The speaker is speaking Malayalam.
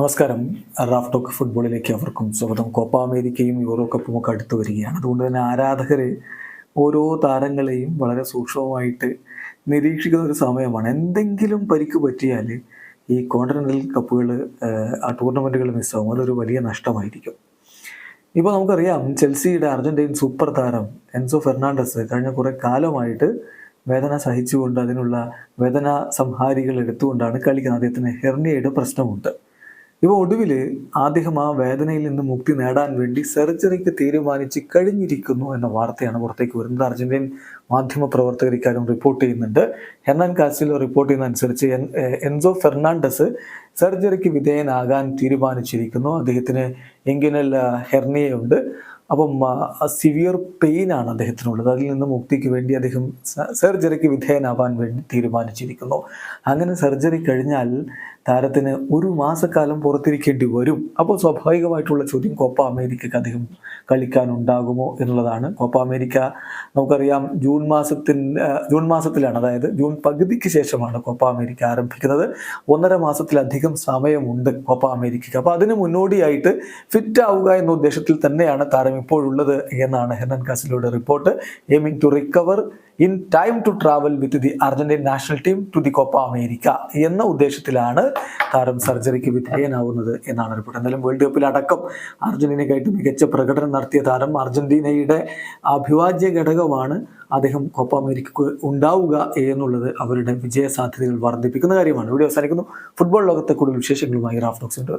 നമസ്കാരം. റാഫ് ടോക്ക് ഫുട്ബോളിലേക്ക് അവർക്കും സ്വാഗതം. കോപ്പ അമേരിക്കയും യൂറോ കപ്പും ഒക്കെ അടുത്ത് വരികയാണ്. അതുകൊണ്ട് തന്നെ ആരാധകർ ഓരോ താരങ്ങളെയും വളരെ സൂക്ഷ്മമായിട്ട് നിരീക്ഷിക്കുന്ന ഒരു സമയമാണ്. എന്തെങ്കിലും പരിക്ക് പറ്റിയാൽ ഈ കോണ്ടിനെന്റൽ കപ്പുകൾ ആ ടൂർണമെന്റുകൾ മിസ്സാവും അതൊരു വലിയ നഷ്ടമായിരിക്കും. ഇപ്പോൾ നമുക്കറിയാം ചെൽസിയുടെ അർജന്റീൻ സൂപ്പർ താരം എൻസോ ഫെർണാണ്ടസ് കഴിഞ്ഞ കുറേ കാലമായിട്ട് വേദന സഹിച്ചുകൊണ്ട് അതിനുള്ള വേദന സംഹാരികൾ എടുത്തുകൊണ്ടാണ് കളിക്കുന്നത്. അദ്ദേഹത്തിന് ഹെർണിയയുടെ പ്രശ്നമുണ്ട്. ഇപ്പോൾ ഒടുവിൽ അദ്ദേഹം ആ വേദനയിൽ നിന്ന് മുക്തി നേടാൻ വേണ്ടി സർജറിക്ക് തീരുമാനിച്ച് കഴിഞ്ഞിരിക്കുന്നു എന്ന വാർത്തയാണ് പുറത്തേക്ക് വരുന്നത്. അർജന്റീൻ മാധ്യമ പ്രവർത്തകർ ഇക്കാര്യം റിപ്പോർട്ട് ചെയ്യുന്നുണ്ട്. ഹെർണാൻ കാസിലോ റിപ്പോർട്ട് ചെയ്യുന്ന അനുസരിച്ച് എൻസോ ഫെർണാണ്ടസ് സർജറിക്ക് വിധേയനാകാൻ തീരുമാനിച്ചിരിക്കുന്നു. അദ്ദേഹത്തിന് എങ്കിനൽ ഹെർണിയുണ്ട് അപ്പം സിവിയർ പെയിൻ ആണ് അദ്ദേഹത്തിനുള്ളത്. അതിൽ നിന്ന് മുക്തിക്ക് വേണ്ടി അദ്ദേഹം സർജറിക്ക് വിധേയനാവാൻ വേണ്ടി തീരുമാനിച്ചിരിക്കുന്നു. അങ്ങനെ സർജറി കഴിഞ്ഞാൽ താരത്തിന് ഒരു മാസക്കാലം പുറത്തിരിക്കേണ്ടി വരും. അപ്പോൾ സ്വാഭാവികമായിട്ടുള്ള ചോദ്യം കോപ്പ അമേരിക്കക്ക് അദ്ദേഹം കളിക്കാനുണ്ടാകുമോ എന്നുള്ളതാണ്. കോപ്പ അമേരിക്ക നമുക്കറിയാം ജൂൺ മാസത്തിൽ ജൂൺ മാസത്തിലാണ് അതായത് ജൂൺ പകുതിക്ക് ശേഷമാണ് കോപ്പ അമേരിക്ക ആരംഭിക്കുന്നത്. ഒന്നര മാസത്തിലധികം സമയമുണ്ട് കോപ്പ അമേരിക്കയ്ക്ക് അപ്പോൾ അതിന് മുന്നോടിയായിട്ട് ഫിറ്റ് ആവുക എന്ന ഉദ്ദേശത്തിൽ തന്നെയാണ് താരം ഇപ്പോഴുള്ളത് എന്നാണ് Hernan കാസിലോയുടെ report. Aiming to recover in time to travel with the Argentine national team to the Copa America എന്ന ഉദ്ദേശത്തിലാണ് താരം സർജറിക്ക് വിധേയനാവുന്നത് എന്നാണ് റിപ്പോർട്ട്. എന്തായാലും വേൾഡ് കപ്പിൽ അടക്കം അർജന്റീനയ്ക്കായിട്ട് മികച്ച പ്രകടനം നടത്തിയ താരം അർജന്റീനയുടെ അഭിവാജ്യ ഘടകമാണ് അദ്ദേഹം കോപ്പ അമേരിക്കക്ക് ഉണ്ടാവുക എന്നുള്ളത് അവരുടെ വിജയ സാധ്യതകൾ വർദ്ധിപ്പിക്കുന്ന കാര്യമാണ്. ഇവിടെ അവസാനിക്കുന്നു. ഫുട്ബോൾ ലോകത്തെ കൂടുതൽ വിശേഷങ്ങളുമായി റാഫ് ഡോക്സിന്റെ